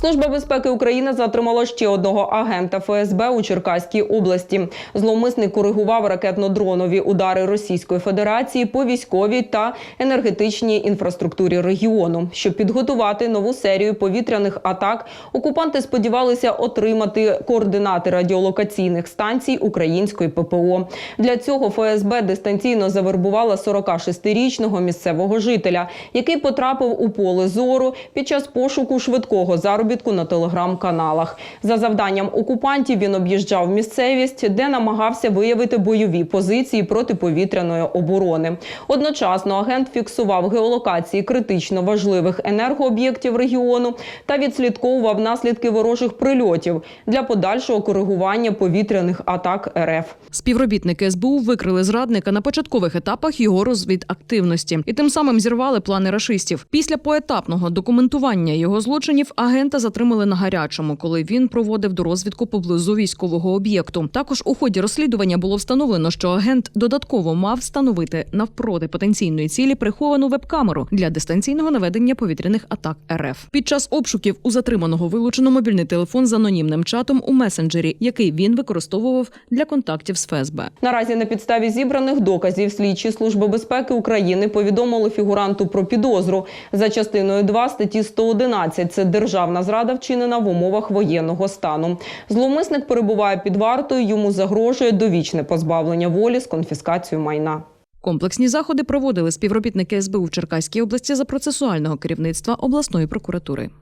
Служба безпеки України затримала ще одного агента ФСБ у Черкаській області. Зловмисник коригував ракетно-дронові удари Російської Федерації по військовій та енергетичній інфраструктурі регіону. Щоб підготувати нову серію повітряних атак, окупанти сподівалися отримати координати радіолокаційних станцій української ППО. Для цього ФСБ дистанційно завербувала 46-річного місцевого жителя, який потрапив у поле зору під час пошуку швидкого заробітку на телеграм-каналах. За завданням окупантів він об'їжджав місцевість, де намагався виявити бойові позиції протиповітряної оборони. Одночасно агент фіксував геолокації критично важливих енергооб'єктів регіону та відслідковував наслідки ворожих прильотів для подальшого коригування повітряних атак РФ. Співробітники СБУ викрили зрадника на початкових етапах його розвідактивності і тим самим зірвали плани рашистів. Після поетапного документування його злочинів агента затримали на гарячому, коли він проводив до розвідку поблизу військового об'єкту. Також у ході розслідування було встановлено, що агент додатково мав встановити навпроти потенційної цілі приховану веб-камеру для дистанційного наведення повітряних атак РФ. Під час обшуків у затриманого вилучено мобільний телефон з анонімним чатом у месенджері, який він використовував для контактів з ФСБ. Наразі на підставі зібраних доказів слідчі служби безпеки України повідомили фігуранту про підозру за частиною 2 статті 111 – Це державна зрада вчинена в умовах воєнного стану. Зловмисник перебуває під вартою. Йому загрожує довічне позбавлення волі з конфіскацією майна. Комплексні заходи проводили співробітники СБУ в Черкаській області за процесуального керівництва обласної прокуратури.